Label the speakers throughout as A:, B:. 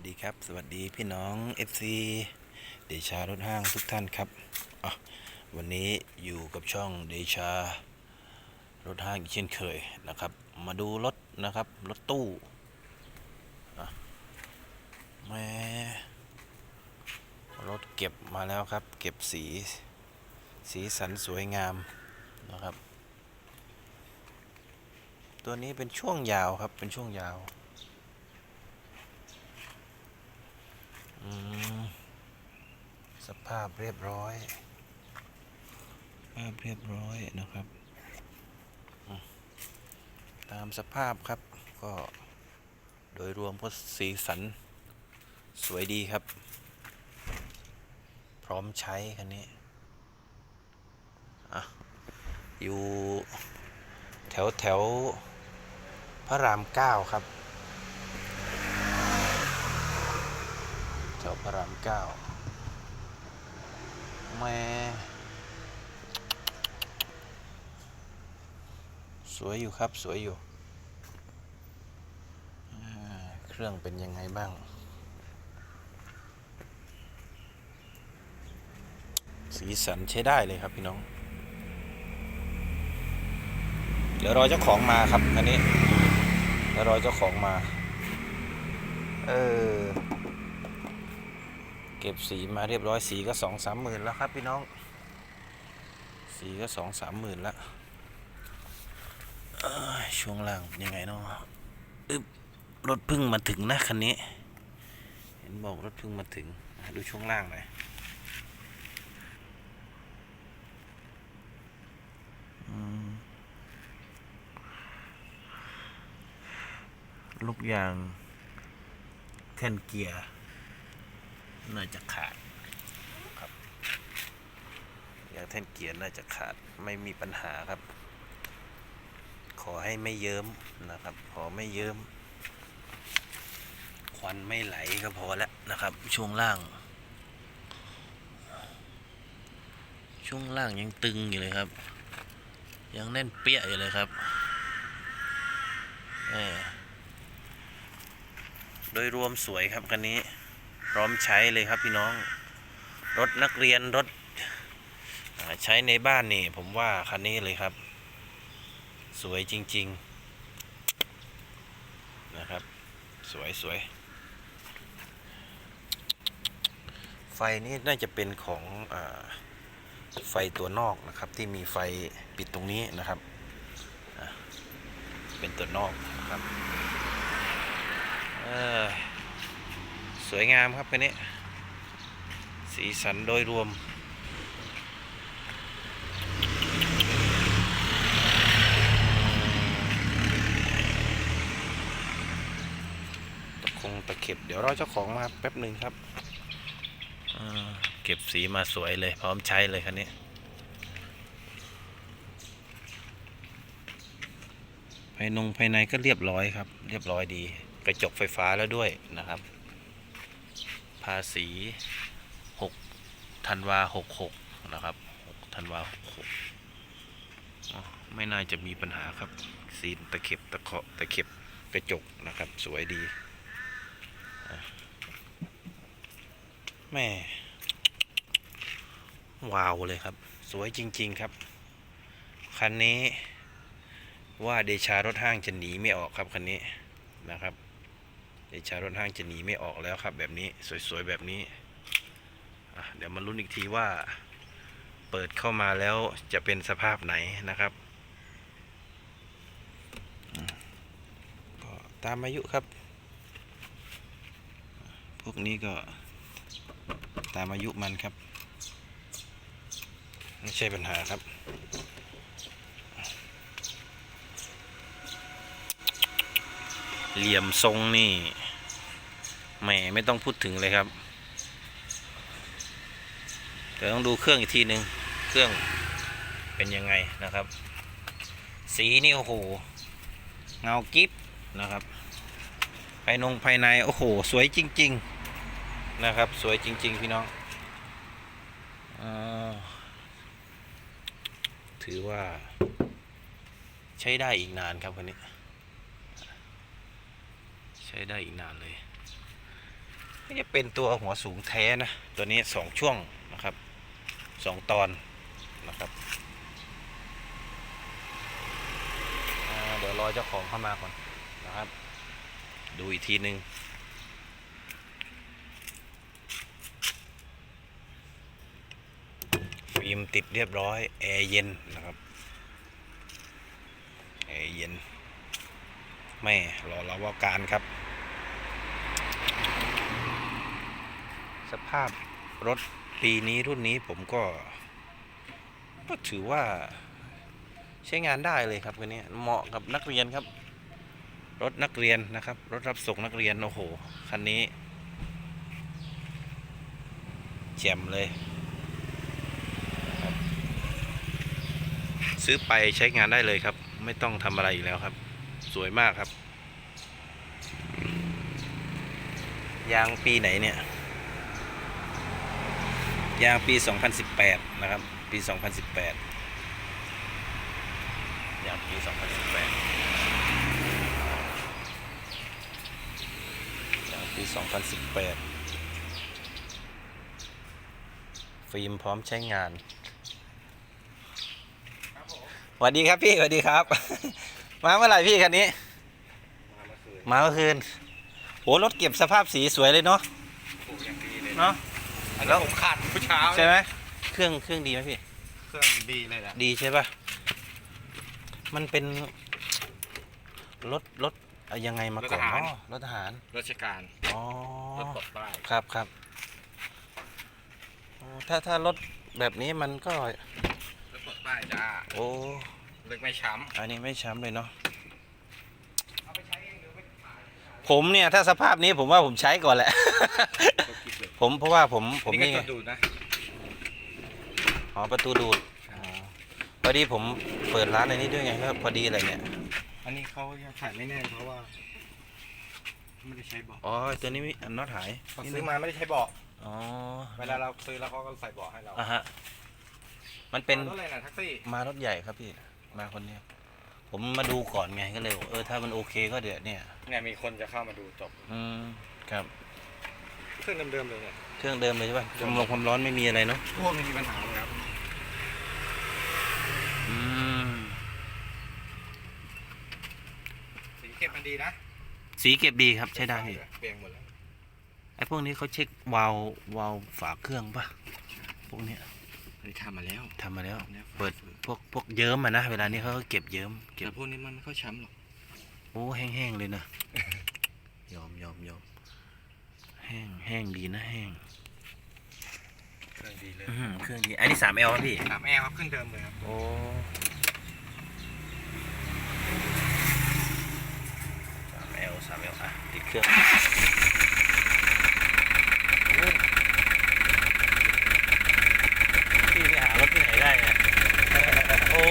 A: วัสดีครับ สวัสดีพี่น้อง FC เดชารถห้างทุกท่านครับวันนี้อยู่กับช่องเดชารถห้างอีกเช่นเคยนะครับ มาดูรถนะครับ รถตู้แม่รถเก็บมาแล้วครับ เก็บสี สีสันสวยงามนะครับ ตัวนี้เป็นช่วงยาวครับเป็นช่วงยาว อืม สภาพเรียบร้อยสภาพเรียบร้อยนะครับ ตามสภาพครับก็โดยรวมก็สีสันสวยดีครับ พร้อมใช้คันนี้อะอยู่แถวแถวพระรามเก้าครับ วพระรามเก้าแม่สวยอยู่ครับสวยอยู่ เครื่องเป็นยังไงบ้าง สีสันใช้ได้เลยครับพี่น้อง เดี๋ยวรอเจ้าของมาครับ อันนี้ เดี๋ยวรอเจ้าของมา เออ เก็บสีมาเรียบร้อยสีก็สองสามหมื่นแล้วครับพี่น้อง สีก็สองสามหมื่นล้วเอ้ยช่วงล่างยังไงเนาะอึบรถพึ่งมาถึงนะคันนี้ เห็นบอกรถพึ่งมาถึงดูช่วงล่างหน่อยลูกยางแท่นเกียร์ น่าจะขาดครับยางแท่นเกียร์น่าจะขาดไม่มีปัญหาครับ ขอให้ไม่เยิ้มนะครับ ขอไม่เยิ้ม ควันไม่ไหลก็พอแล้วนะครับ ช่วงล่าง ช่วงล่างยังตึงอยู่เลยครับ ยังแน่นเปี้ยอยู่เลยครับโดยรวมสวยครับคันนี้ พร้อมใช้เลยครับพี่น้อง รถนักเรียนรถใช้ในบ้านนี่ ผมว่าคันนี้เลยครับ สวยจริง ๆ นะครับ สวยสวยไฟนี่น่าจะเป็นของอไฟตัวนอกนะครับ ที่มีไฟปิดตรงนี้นะครับ เป็นตัวนอกนะครับเออ สวยงามครับคันนี้ สีสันโดยรวม ตะคงตะเข็บ เดี๋ยวราเจ้าของมาแป๊บหนึ่งครับ เก็บสีมาสวยเลย พร้อมใช้เลยคันนี้ภายนงภายในก็เรียบร้อยครับ เรียบร้อยดี กระจกไฟฟ้าแล้วด้วยนะครับ ภาษี6ธันวา66 นะครับ6ธันวา66 ไม่น่าจะมีปัญหาครับซีนตะเข็บตะเคาะตะเข็บกระจกนะครับ สวยดีแม่ว้าวเลยครับ สวยจริง ๆ ครับ คันนี้ว่าเดชารถห้างจะหนีไม่ออกครับคันนี้นะครับ เดชารถห้างจะหนีไม่ออกแล้วครับ แบบนี้สวยๆแบบนี้เดี๋ยวมาลุ้นอีกทีว่า เปิดเข้ามาแล้วจะเป็นสภาพไหนนะครับก็ตามอายุครับ พวกนี้ก็ตามอายุมันครับ ไม่ใช่ปัญหาครับเหลี่ยมทรงนี่ แหมไม่ต้องพูดถึงเลยครับเดี๋ยวต้องดูเครื่องอีกทีหนึ่งเครื่องเป็นยังไงนะครับ สีนี่โอ้โหเงากิฟนะครับภายนงภายในโอ้โห สวยจริง ๆนะครับ สวยจริง ๆ พี่น้องอถือว่าใช้ได้อีกนานครับคันนี้ ใช้ได้อีกนานเลย นี่จะเป็นตัวหัวสูงแท้นะ ตัวนี้สองช่วงนะครับสองตอนนะครับเดี๋ยวรอเจ้าของเข้ามาก่อนนะครับ ดูอีกทีหนึ่งฟิล์มติดเรียบร้อย แอร์เย็นนะครับ แอร์เย็น ไม่รอเราว่าการครับ สภาพรถปีนี้รุ่นนี้ผมก็ ก็ถือว่าใช้งานได้เลยครับคันนี้เหมาะกับนักเรียนครับ รถนักเรียนนะครับ รถรับส่งนักเรียนโอ้โหคันนี้แจ่มเลย ซื้อไปใช้งานได้เลยครับ ไม่ต้องทำอะไรอีกแล้วครับ สวยมากครับ ยางปีไหนเนี่ย ยางปี 2018 นะครับ ปี 2018 ยางปี 2018 ยางปี 2018 ฟิล์มพร้อมใช้งานสวัสดีครับพี่สวัสดีครับ มาเมื่อไหร่พี่คันนี้ มาเมื่อคืนโหรถเก็บสภาพสีสวยเลยเนาะ
B: โอ้ยังดีเลย
A: เนาะ
B: อันนี้ผมขาดเมื่อเช้า
A: ใช่ไหมเครื่องเครื่องดีไหมพี่
B: เครื่องดีเลยแหละ
A: ดีใช่ปะมันเป็นรถรถเอายังไงมาก่อนเนาะรถทหาร
B: ราชการ
A: อ๋อ
B: รถปลดป้าย
A: ครับครับอ๋อถ้าถ้ารถแบบนี้มันก็
B: รถปลดป้ายจ้า
A: โอ้
B: เล็กไม่ช้
A: อันนี้ไม่ช้ำเลยเนาะำ
B: เอาไปใช้เองหรือไปขาย
A: ผมเนี่ยถ้าสภาพนี้ผมว่าผมใช้ก่อนแหละ
B: ก็คิดเลย
A: ผมเพราะว่าผมผม
B: นี่
A: นี่
B: ก็
A: ไง
B: จดดูนะ
A: อ๋อประตูดูดอ๋อพอดีผมเปิดร้านในนี้ด้วยไงก็พอดีอะไรเนี่ย
B: อันนี้เขายังขายไม่แน่เพราะว่าไม่ได้ใช้เบาะ
A: อ๋อตัวนี้มีอันน็อตหาย
B: เขา
A: นิด
B: ซื้
A: นึ
B: องมาไม่ได้ใช้เบาะ
A: อ๋อ
B: เวลาเราซื้อแล้วเขาก็ใส่เบาะให้เรา
A: อะฮะมันเป็น
B: รถอะไรนะแท็กซี่
A: มารถใหญ่ครับพี่ มาคนเนี้ยผมมาดูก่อนไงก็เลยบอกเออถ้ามันโอเคก็เดี๋ยวเนี่ย
B: เนี่ยมีคนจะเข้ามาดูจบ
A: อืมครับ
B: เครื่องเดิมๆเลยเนี่ย
A: เครื่องเดิมเลยใช่ป่ะความร้อนความร้อนไม่มีอะไรเนาะ
B: พวกไม่มีปัญหาเลยครับ
A: อืม
B: สีเก็บมันดีนะ
A: สีเก็บดีครับใช้ได้พี่
B: เปลี่ยนหมดแล้ว
A: ไอ้พวกนี้เขาเช็ควาล์ววาล์วฝาเครื่องป่ะพวกเนี้ย
B: อันนี้ทำมาแล้ว
A: ทำมาแล้ว
B: เนี่ย
A: เปิดพวกพวกเยิ้มอะนะเวลานี้เขาก็เก็บเยิ้มเก็บ
B: แต่พวกนี้มันไม่ค่อยช้ำหรอก
A: โอ้แห้งๆเลยนะยอมยอมยอม แห้งแห้งดีนะแห้ง
B: เครื่องดีเลย
A: อื้อหือเครื่องดีอันนี้สามเอลพี่
B: สามแอร์ครับขึ้นเดิมเลยครับ
A: โอ้สามเอลสามเอลอะติดเครื่องโอ้พี่ไปหารถที่ไหนได้เนี่ยโอ้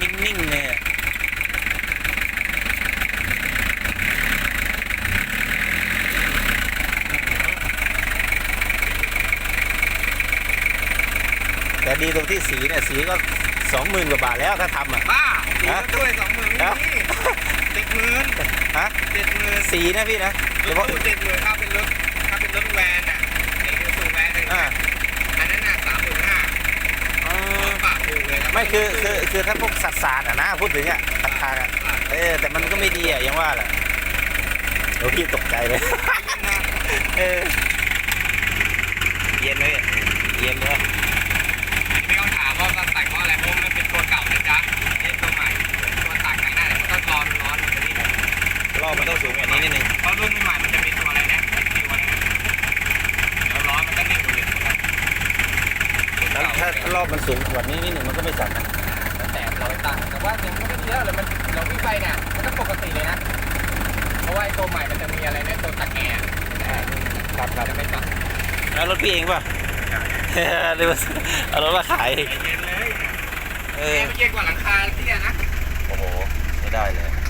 A: นิ่งๆเลยอะ แต่ดีตรงที่สีเนี่ยสีก็สองหมื่นกว่าบาทแล้วถ้าทำอะ
B: บ้าสี
A: ฮะ
B: ก็ด้วยสองหมื่น
A: ฮะ
B: นี่เจ็ดหมื่น
A: ฮะ
B: เจ็ดหมื่น
A: สีนะพี่นะเฉ
B: รถ
A: พาะ
B: ตู้เจ็ดหมื่นถ้าเป็นรถถ้าเป็นรถแวนอะไอ้สูแวนหนึ่ง
A: อ่า
B: อันนั้นน่ะสามหมื่นห้า
A: อืม
B: ปากถูกเลยรับ
A: ไม่คือคือคือถ้าพวกสัตว์สาดอะนะพูดถึงอะราคาอะเออแต่มันก็ไม่ดีอะยังว่าแหละโอ้พี่ตกใจเลย เออเย็นไหมเย็นไหม รอบมันต้องสูงกว่านี้นิดนึง
B: เพราะรุ่นใหม่มันจะมีตัวอะไรนะคิวอะไรนะแล้วร้อนมันก็นิ่งอยู่เลยตัวนั้นรุ่น
A: แล้ว
B: เก่า
A: ถ้าถ้ารอบมันสูงกว่านี้นิดนึงมันก็ไม่สั่นนะ
B: แต่ร้อยตังค์แต่ว่ายังไม่ได้เยอะเลยมันเราวิ่งไปเนี่ยมันก็ปกติเลยนะ เพราะว่าไอ้ตัวใหม่มันจะมีอะไรนะตัวตัดแอร์
A: ครับครับ
B: จะไม่ตัด
A: แล้วรถพี่เองป่ะเดี๋ยวเอารถมาขาย
B: เย็นเลย
A: เอ
B: แอ
A: อ
B: ร์ไม่เย็นกว่าหลังคาที่เนี่ยนะ
A: โอ้โหไม่ได้เลย
B: แจ๋ว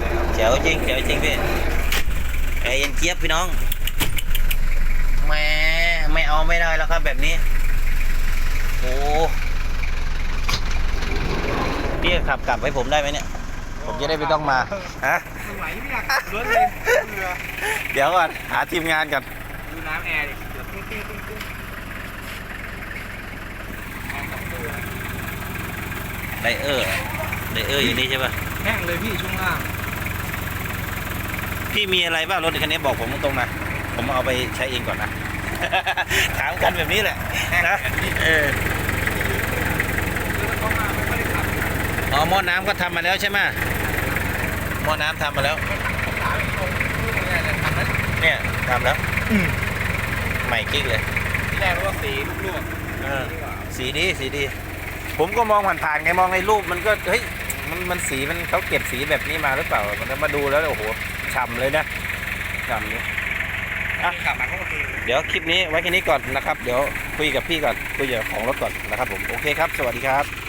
B: เลยครับ
A: แจ๋วจริงแจ๋วจริงพี่แอร์เย็นเจี๊ยบพี่น้องแหม่ไม่เอาไม่ได้แล้วครับแบบนี้โอ้พี่ขับกลับให้ผมได้ไหมเนี่ย ผมจะได้ไม่ต้องมาฮะ
B: สมัยไม่อยากขับรถเลยเบื่อ
A: เดี๋ยวก่อนหาทีมงานก่อน
B: ดูน้ำแอร์ดิเดือดตุ้งติ้งตุ้งตุ้งแอร์สองตัว
A: ไดเออร์ไดเออร์อยู่นี่ใช่ป่ะ
B: แห้งเลยพี่ช่วงล่าง
A: พี่มีอะไรบ้างรถคันนี้บอกผมตรงๆนะ ผมเอาไปใช้เองก่อนนะ ถามกันแบบนี้แหละนะเออ
B: คือมันเข้ามาไม่ค่อยได้ขับ
A: อ๋อหม้อน้ำก็ทำมาแล้วใช่ไหมหม้อน้ำทำมาแล้ว
B: ไม่ขับขับสามอีกตรงนี่ไงจะทำนั้น
A: เนี่ยทำแล้วใหม่กิ๊กเลย
B: ที่แรกรู้ว่าสีลูก
A: เออ
B: ๆนี่หว่า
A: สีดีสีดี ผมก็มองผ่านๆไงมองในรูปมันก็เฮ้ยมันมันสีมันเขาเก็บสีแบบนี้มาหรือเปล่ามันมาดูแล้วโอ้โห ฉ่ำเลยนะฉ่ำเลยอะ
B: ขับมาก็โอเค
A: เดี๋ยวคลิปนี้ไว้แค่นี้ก่อนนะครับ เดี๋ยวคุยกับพี่ก่อนคุยกับของรถก่อนนะครับผมโอเคครับ สวัสดีครับ